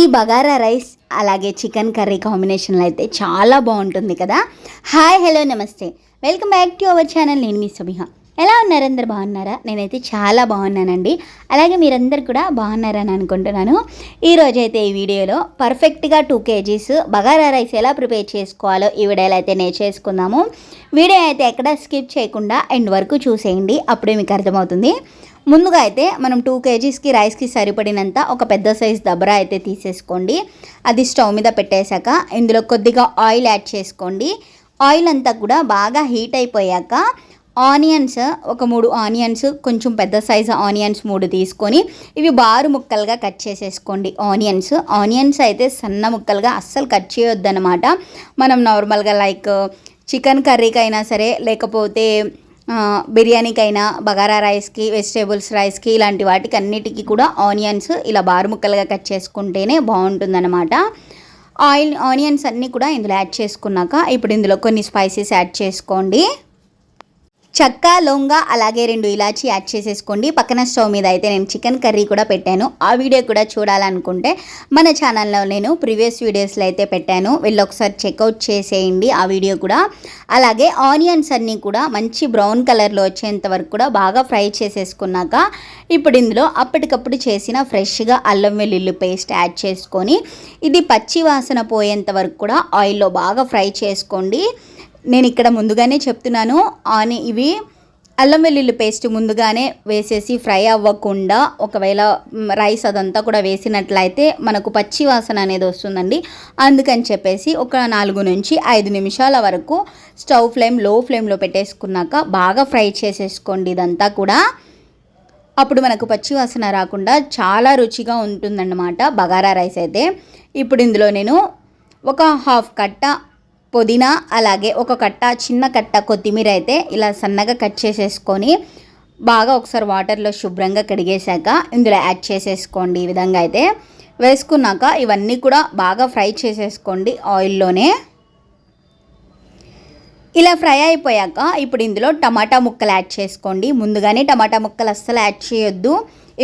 ఈ బగారా రైస్ అలాగే chicken curry కాంబినేషన్లో అయితే చాలా బాగుంటుంది కదా. హాయ్ హలో నమస్తే. Welcome back to our channel. నేను మీ సుమిహ ఎలా ఉన్నారు అందరు? బాగున్నారా? నేనైతే చాలా బాగున్నానండి. అలాగే మీరందరు కూడా బాగున్నారని అనుకుంటున్నాను. ఈరోజు అయితే ఈ వీడియోలో పర్ఫెక్ట్గా టూ కేజీస్ బగారా రైస్ ఎలా ప్రిపేర్ చేసుకోవాలో ఈ వీడియోలో అయితే నేను చేసుకుందాము. వీడియో అయితే ఎక్కడ స్కిప్ చేయకుండా ఎండ్ వరకు చూసేయండి. అప్పుడే మీకు అర్థమవుతుంది. ముందుగా అయితే మనం టూ కేజీస్కి రైస్కి సరిపడినంత ఒక పెద్ద సైజ్ దబరా అయితే తీసేసుకోండి. అది స్టవ్ మీద పెట్టేశాక ఇందులో కొద్దిగా ఆయిల్ యాడ్ చేసుకోండి. ఆయిల్ అంతా కూడా బాగా హీట్ అయిపోయాక ఆనియన్స్ ఒక మూడు ఆనియన్స్ కొంచెం పెద్ద సైజు ఆనియన్స్ మూడు తీసుకొని ఇవి బారు ముక్కలుగా కట్ చేసేసుకోండి. ఆనియన్స్ ఆనియన్స్ అయితే సన్న ముక్కలుగా అస్సలు కట్ చేయొద్దన్నమాట. మనం నార్మల్గా లైక్ చికెన్ కర్రీకైనా సరే లేకపోతే బిర్యానీకైనా బగారా రైస్కి వెజిటేబుల్స్ రైస్కి ఇలాంటి వాటికి అన్నిటికీ కూడా ఆనియన్స్ ఇలా బారు ముక్కలుగా కట్ చేసుకుంటేనే బాగుంటుందన్నమాట. ఆయిల్ ఆనియన్స్ అన్నీ కూడా ఇందులో యాడ్ చేసుకున్నాక ఇప్పుడు ఇందులో కొన్ని స్పైసెస్ యాడ్ చేసుకోండి. చక్క లొంగ అలాగే రెండు ఇలాచి యాడ్ చేసేసుకోండి. పక్కన స్టవ్ మీద అయితే నేను చికెన్ కర్రీ కూడా పెట్టాను. ఆ వీడియో కూడా చూడాలనుకుంటే మన ఛానల్లో నేను ప్రీవియస్ వీడియోస్లో అయితే పెట్టాను. వెళ్ళి ఒకసారి చెక్అవుట్ చేసేయండి ఆ వీడియో కూడా. అలాగే ఆనియన్స్ అన్నీ కూడా మంచి బ్రౌన్ కలర్లో వచ్చేంత వరకు కూడా బాగా ఫ్రై చేసేసుకున్నాక ఇప్పుడు ఇందులో అప్పటికప్పుడు చేసిన ఫ్రెష్గా అల్లం వెల్లుల్లి పేస్ట్ యాడ్ చేసుకొని ఇది పచ్చి వాసన పోయేంత వరకు కూడా ఆయిల్లో బాగా ఫ్రై చేసుకోండి. నేను ఇక్కడ ముందుగానే చెప్తున్నాను. ఆని ఇవి అల్లం వెల్లుల్లి పేస్ట్ ముందుగానే వేసేసి ఫ్రై అవ్వకుండా ఒకవేళ రైస్ అదంతా కూడా వేసినట్లయితే మనకు పచ్చి వాసన అనేది వస్తుందండి. అందుకని చెప్పేసి ఒక నాలుగు నుంచి ఐదు నిమిషాల వరకు స్టవ్ ఫ్లేమ్లో ఫ్లేమ్లో పెట్టేసుకున్నాక బాగా ఫ్రై చేసేసుకోండి ఇదంతా కూడా. అప్పుడు మనకు పచ్చి వాసన రాకుండా చాలా రుచిగా ఉంటుందన్నమాట బగారా రైస్ అయితే. ఇప్పుడు ఇందులో నేను ఒక హాఫ్ కట్ట పుదీనా అలాగే ఒక కట్ట చిన్న కట్ట కొత్తిమీర అయితే ఇలా సన్నగా కట్ చేసేసుకొని బాగా ఒకసారి వాటర్లో శుభ్రంగా కడిగేశాక ఇందులో యాడ్ చేసేసుకోండి. ఈ విధంగా అయితే వేసుకున్నాక ఇవన్నీ కూడా బాగా ఫ్రై చేసేసుకోండి ఆయిల్లోనే. ఇలా ఫ్రై అయిపోయాక ఇప్పుడు ఇందులో టమాటా ముక్కలు యాడ్ చేసుకోండి. ముందుగానే టమాటా ముక్కలు అస్సలు యాడ్ చేయొద్దు.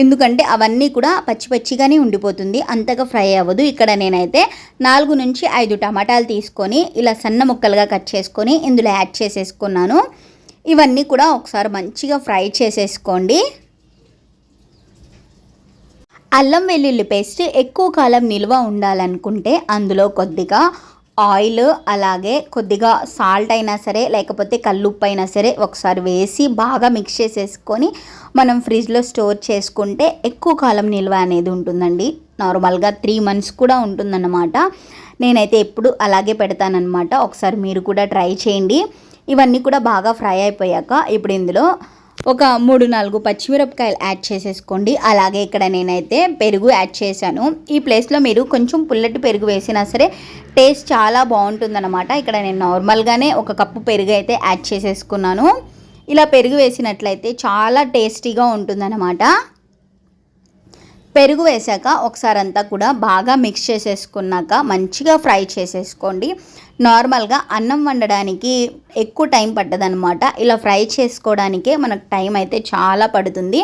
ఎందుకంటే అవన్నీ కూడా పచ్చి పచ్చిగానే ఉండిపోతుంది అంతగా ఫ్రై అవ్వదు. ఇక్కడ నేనైతే నాలుగు నుంచి ఐదు టమాటాలు తీసుకొని ఇలా సన్న ముక్కలుగా కట్ చేసుకొని ఇందులో యాడ్ చేసేసుకున్నాను. ఇవన్నీ కూడా ఒకసారి మంచిగా ఫ్రై చేసేసుకోండి. అల్లం వెల్లుల్లి పేస్ట్ ఎక్కువ కాలం నిల్వ ఉండాలనుకుంటే అందులో కొద్దిగా ఆయిల్ అలాగే కొద్దిగా సాల్ట్ అయినా సరే లేకపోతే కల్లుప్పు అయినా సరే ఒకసారి వేసి బాగా మిక్స్ చేసేసుకొని మనం ఫ్రిడ్జ్లో స్టోర్ చేసుకుంటే ఎక్కువ కాలం నిల్వ అనేది ఉంటుందండి. నార్మల్గా త్రీ మంత్స్ కూడా ఉంటుందన్నమాట. నేనైతే ఎప్పుడు అలాగే పెడతానన్నమాట. ఒకసారి మీరు కూడా ట్రై చేయండి. ఇవన్నీ కూడా బాగా ఫ్రై అయిపోయాక ఇప్పుడు ఇందులో ఒక మూడు నాలుగు పచ్చిమిరపకాయలు యాడ్ చేసేసుకోండి. అలాగే ఇక్కడ నేనైతే పెరుగు యాడ్ చేశాను. ఈ ప్లేస్లో మీరు కొంచెం పుల్లటి పెరుగు వేసినా సరే టేస్ట్ చాలా బాగుంటుందన్నమాట. ఇక్కడ నేను నార్మల్గానే ఒక కప్పు పెరుగు అయితే యాడ్ చేసేసుకున్నాను. ఇలా పెరుగు వేసినట్లయితే చాలా టేస్టీగా ఉంటుందన్నమాట. పెరుగు వేసాక ఒకసారి అంతా కూడా బాగా మిక్స్ చేసేసుకున్నాక మంచిగా ఫ్రై చేసేసుకోండి. నార్మల్గా అన్నం వండడానికి ఎక్కువ టైం పట్టదనమాట ఇలా ఫ్రై చేసుకోవడానికే మనకు టైం అయితే చాలా పడుతుంది.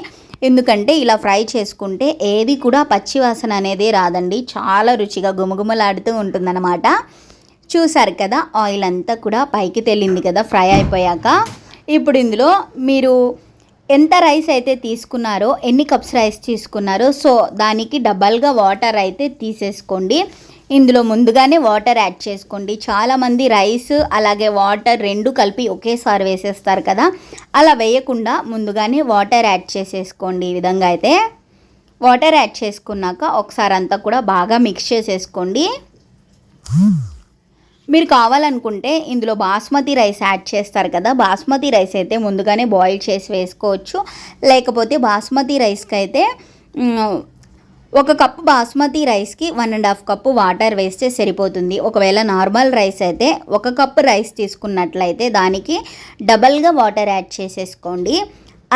ఎందుకంటే ఇలా ఫ్రై చేసుకుంటే ఏది కూడా పచ్చి వాసన అనేది రాదండి. చాలా రుచిగా గుమగుమలాడుతూ ఉంటుందన్నమాట. చూసారు కదా ఆయిల్ అంతా కూడా పైకి తేలింది కదా ఫ్రై అయిపోయాక. ఇప్పుడు ఇందులో మీరు ఎంత రైస్ అయితే తీసుకున్నారో ఎన్ని కప్స్ రైస్ తీసుకున్నారో సో దానికి డబల్గా వాటర్ అయితే తీసేసుకోండి. ఇందులో ముందుగానే వాటర్ యాడ్ చేసుకోండి. చాలామంది రైస్ అలాగే వాటర్ రెండు కలిపి ఒకేసారి వేసేస్తారు కదా. అలా వేయకుండా ముందుగానే వాటర్ యాడ్ చేసేసుకోండి ఈ విధంగా అయితే. వాటర్ యాడ్ చేసుకున్నాక ఒకసారి అంతా కూడా బాగా మిక్స్ చేసేసుకోండి. మీరు కావాలనుకుంటే ఇందులో బాస్మతి రైస్ యాడ్ చేస్తారు కదా బాస్మతి రైస్ అయితే ముందుగానే బాయిల్ చేసి వేసుకోవచ్చు. లేకపోతే బాస్మతి రైస్కి అయితే ఒక కప్పు బాస్మతి రైస్కి one and half cup water వేస్తే సరిపోతుంది. ఒకవేళ నార్మల్ రైస్ అయితే ఒక కప్పు రైస్ తీసుకున్నట్లయితే దానికి డబల్గా వాటర్ యాడ్ చేసేసుకోండి.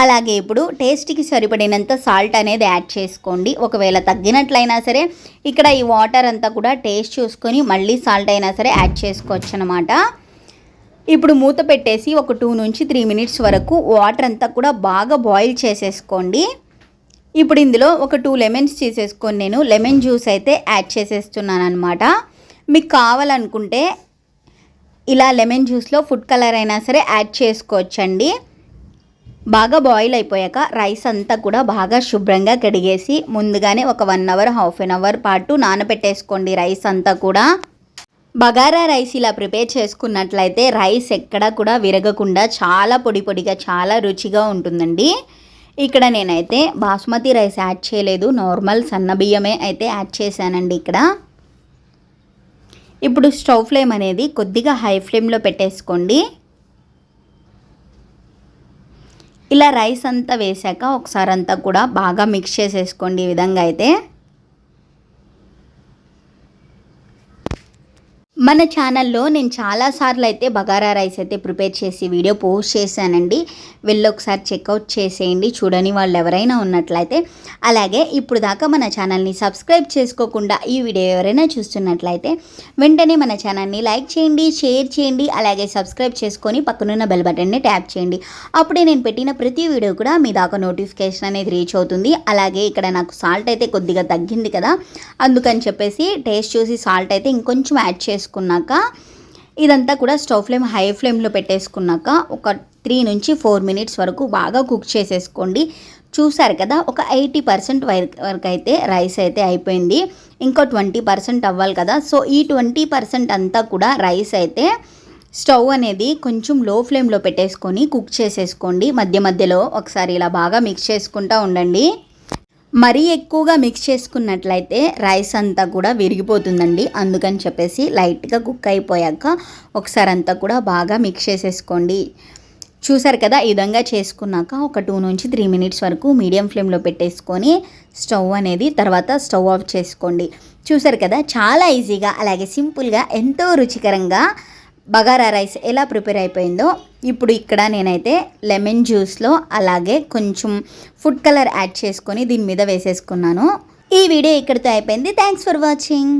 అలాగే ఇప్పుడు టేస్ట్కి సరిపడినంత సాల్ట్ అనేది యాడ్ చేసుకోండి. ఒకవేళ తగ్గినట్లయినా సరే ఇక్కడ ఈ వాటర్ అంతా కూడా టేస్ట్ చూసుకొని మళ్ళీ సాల్ట్ అయినా సరే యాడ్ చేసుకోవచ్చు అనమాట ఇప్పుడు మూత పెట్టేసి ఒక టూ నుంచి త్రీ మినిట్స్ వరకు వాటర్ అంతా కూడా బాగా బాయిల్ చేసేసుకోండి. ఇప్పుడు ఇందులో ఒక టూ లెమన్స్ తీసేసుకొని నేను లెమన్ జ్యూస్ అయితే యాడ్ చేసేస్తున్నాను అనమాట మీకు కావాలనుకుంటే ఇలా లెమన్ జ్యూస్లో ఫుడ్ కలర్ అయినా సరే యాడ్ చేసుకోవచ్చండి. బాగా బాయిల్ అయిపోయాక రైస్ అంతా కూడా బాగా శుభ్రంగా కడిగేసి ముందుగానే ఒక one hour half an hour పాటు నానబెట్టేసుకోండి రైస్ అంతా కూడా. బగారా రైస్ ఇలా ప్రిపేర్ చేసుకున్నట్లయితే రైస్ ఎక్కడా కూడా విరగకుండా చాలా పొడి పొడిగా చాలా రుచిగా ఉంటుందండి. ఇక్కడ నేనైతే బాస్మతి రైస్ యాడ్ చేయలేదు. నార్మల్ సన్న బియ్యమే అయితే యాడ్ చేశానండి ఇక్కడ. ఇప్పుడు స్టవ్ ఫ్లేమ్ అనేది కొద్దిగా హై ఫ్లేమ్లో పెట్టేసుకోండి. ఇలా రైస్ అంతా వేసాక ఒకసారి అంతా కూడా బాగా మిక్స్ చేసేసుకోండి ఈ విధంగా అయితే. మన ఛానల్లో నేను చాలాసార్లు అయితే బగారా రైస్ అయితే ప్రిపేర్ చేసి వీడియో పోస్ట్ చేశానండి. వెళ్ళి ఒకసారి చెక్అవుట్ చేసేయండి. చూడని వాళ్ళు ఎవరైనా ఉన్నట్లయితే. అలాగే ఇప్పుడు దాకా మన ఛానల్ని సబ్స్క్రైబ్ చేసుకోకుండా ఈ వీడియో ఎవరైనా చూస్తున్నట్లయితే వెంటనే మన ఛానల్ని లైక్ చేయండి షేర్ చేయండి అలాగే సబ్స్క్రైబ్ చేసుకొని పక్కనున్న బెల్ బటన్ని ట్యాప్ చేయండి. అప్పుడే నేను పెట్టిన ప్రతి వీడియో కూడా మీ దాకా నోటిఫికేషన్ అనేది రీచ్ అవుతుంది. అలాగే ఇక్కడ నాకు సాల్ట్ అయితే కొద్దిగా తగ్గింది కదా. అందుకని చెప్పేసి టేస్ట్ చూసి సాల్ట్ అయితే ఇంకొంచెం యాడ్ చేసుకున్నాక ఇదంతా కూడా స్టవ్ ఫ్లేమ్ హై ఫ్లేమ్లో పెట్టేసుకున్నాక ఒక త్రీ నుంచి ఫోర్ మినిట్స్ వరకు బాగా కుక్ చేసేసుకోండి. చూసారు కదా ఒక ఎయిటీ పర్సెంట్ వరకు అయితే రైస్ అయితే అయిపోయింది. ఇంకో ట్వంటీ పర్సెంట్ అవ్వాలి కదా సో ఈ ట్వంటీ పర్సెంట్ అంతా కూడా రైస్ అయితే స్టవ్ అనేది కొంచెం లో ఫ్లేమ్లో పెట్టేసుకొని కుక్ చేసేసుకోండి. మధ్య మధ్యలో ఒకసారి ఇలా బాగా మిక్స్ చేసుకుంటూ ఉండండి. మరీ ఎక్కువగా మిక్స్ చేసుకున్నట్లయితే రైస్ అంతా కూడా విరిగిపోతుందండి. అందుకని చెప్పేసి లైట్గా కుక్ అయిపోయాక ఒకసారి అంతా కూడా బాగా మిక్స్ చేసేసుకోండి. చూసారు కదా ఈ విధంగా చేసుకున్నాక ఒక టూ నుంచి త్రీ మినిట్స్ వరకు మీడియం ఫ్లేమ్లో పెట్టేసుకొని స్టవ్ అనేది తర్వాత స్టవ్ ఆఫ్ చేసుకోండి. చూసారు కదా చాలా ఈజీగా అలాగే సింపుల్గా ఎంతో రుచికరంగా బగారా రైస్ ఎలా ప్రిపేర్ అయిపోయిందో ఇప్పుడు ఇక్కడ నేనైతే లెమన్ జ్యూస్లో అలాగే కొంచెం ఫుడ్ కలర్ యాడ్ చేసుకొని దీని మీద వేసేసుకున్నాను. ఈ వీడియో ఇక్కడితో అయిపోయింది. Thanks for watching